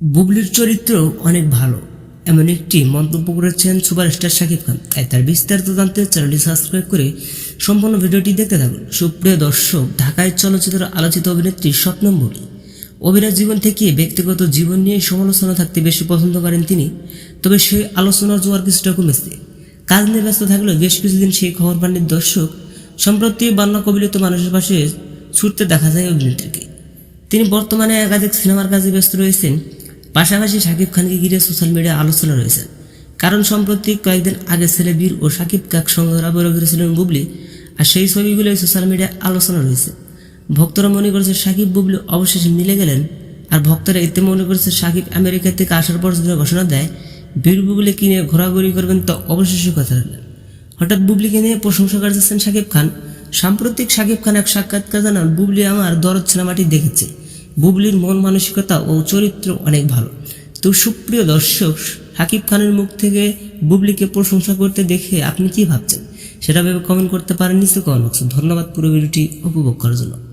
বুবলির চরিত্র অনেক ভালো। এমন একটি মন্তব্য করেছেন সুপারস্টার শাকিব খান। তাই তার বিস্তারিত জানতে চ্যানেলটি সাবস্ক্রাইব করে সম্পূর্ণ ভিডিওটি দেখতে থাকুন। সুপ্রিয় দর্শক, ঢাকায় চলচ্চিত্র আলোচিত অভিনেত্রী স্বপ্নম বুবলি অভিনয় জীবন থেকে ব্যক্তিগত জীবন নিয়ে সমালোচনা থাকতে বেশি পছন্দ করেন তিনি। তবে সেই আলোচনার জোয়ার কিছুটা কমেছে। কাজ নিয়ে ব্যস্ত থাকলেও বেশ কিছুদিন সেই খবর পাননি দর্শক। সম্প্রতি বান্না কবিলিত মানুষের পাশে ছুটতে দেখা যায় অভিনেত্রীকে। তিনি বর্তমানে একাধিক সিনেমার কাজে ব্যস্ত রয়েছেন। পাশাপাশি শাকিব খানকে ঘিরে সোশ্যাল মিডিয়া আলোচনা রয়েছে। কারণ সম্প্রতি কয়েকদিন আগে ছেলে বীর ও শাকিব কাক সঙ্গে আবরো করেছিলেন বুবলি, আর সেই ছবিগুলোই সোশ্যাল মিডিয়ায় আলোচনা রয়েছে। ভক্তরা মনে করছে শাকিব বুবলি অবশেষে মিলে গেলেন, আর ভক্তরা এতে মনে করছে শাকিব আমেরিকা থেকে আসার পর যদি ঘোষণা দেয়, বীর বুবলি কিনে ঘোরাঘুরি করবেন তো অবশেষে কথা হলেন হঠাৎ বুবলিকে নিয়ে প্রশংসা করেছেন শাকিব খান। সাম্প্রতিক শাকিব খান এক সাক্ষাৎকার জানান, বুবলি আমার দরদ সিনেমাটি দেখেছে। বুবলির মন মানসিকতা ও চরিত্র অনেক ভালো। তো সুপ্রিয় দর্শক, হাকিব খানের মুখ থেকে বুবলিকে প্রশংসা করতে দেখে আপনি কি ভাবছেন? সেটা ভেবে কমেন্ট করতে পারেন নিচে কমেন্ট বক্সে ধন্যবাদ পুরো ভিডিওটি উপভোগ করার জন্য।